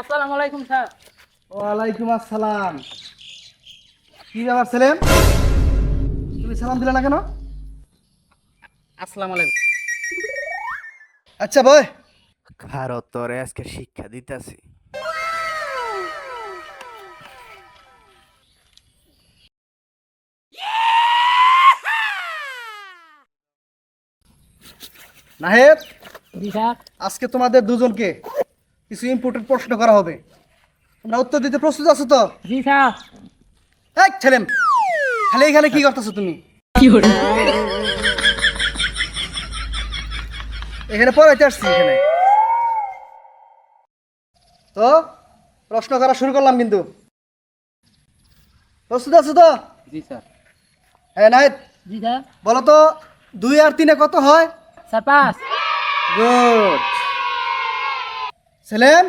আসসালামু আলাইকুম স্যার। ওয়ালাইকুম আসসালাম। কি ব্যাপার সেলেম? তুমি সালাম দিলে না কেন? আসসালামু আলাইকুম। আচ্ছা তোরে আজকে শিক্ষা দিতেছি। নাহেদ? আজকে তোমাদের দুজনকে কিছু ইম্পর্টেন্ট প্রশ্ন করা হবে। তোমরা উত্তর দিতে প্রস্তুত আছো তো? জি স্যার এই ছেলেম খালি এখানে কি করতেছো তুমি? এখানে পড়াইতে আসছি এখানে। তো প্রশ্ন করা শুরু করলাম কিন্তু। প্রস্তুত আছো তো? জি স্যার। হ্যাঁ নাহিদ জি স্যার বলো তো দুই আর তিনে কত হয়? Sir pass good. সেলেম?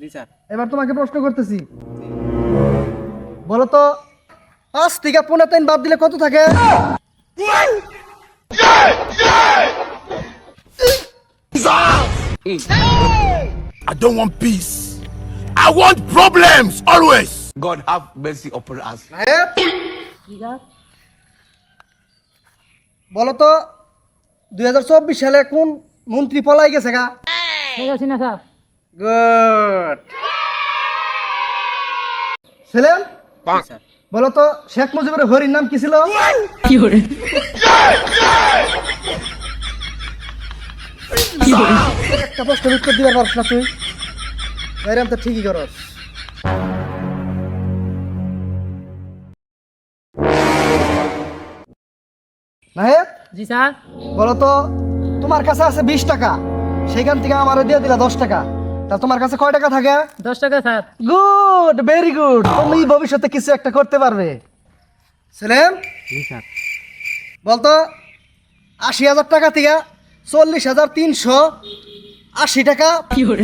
জি স্যার। এবার তোমাকে প্রশ্ন করতেছি। বলো তো পাঁচ থেকে পনেরো তিন বাদ দিলে কত থাকে? I don't want peace. I want problems always. God have mercy upon us. নায়েব, বলো তো দুই হাজার চব্বিশ সালে কোন মন্ত্রী পলাই গেছে গা। ঠিক আছে না স্যার। গুড সেলেম? স্যার। বলো তো শেখ মুজিবের হরির নাম কি ছিল? একটা প্রশ্নের উত্তর দিবার পারছ না তুই। এরম তো ঠিকই করস। জি স্যার। বলো তো তোমার কাছে আছে বিশ টাকা। সেখান থেকে আমার দিয়ে দিলা দশ টাকা। তা তোমার কাছে কয় টাকা থাকে? দশ টাকা স্যার। Good very good. তুমি ভবিষ্যতে কিছু একটা করতে পারবে। সেলেম? স্যার। বলতো আশি হাজার টাকা থেকে চল্লিশ হাজার তিনশো আশি টাকা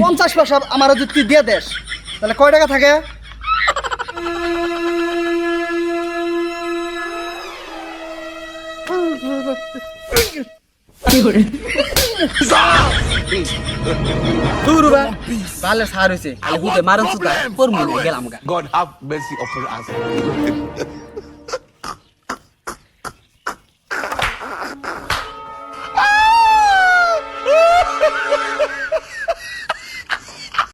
পঞ্চাশ পয়সা আমার যদি তুই দিয়ে দেশ তাহলে কয় টাকা থাকে? দুরুবা ভালো সার হয়েছে হুতে মারন সুদা পরমু গেলাম God God have offer upon us.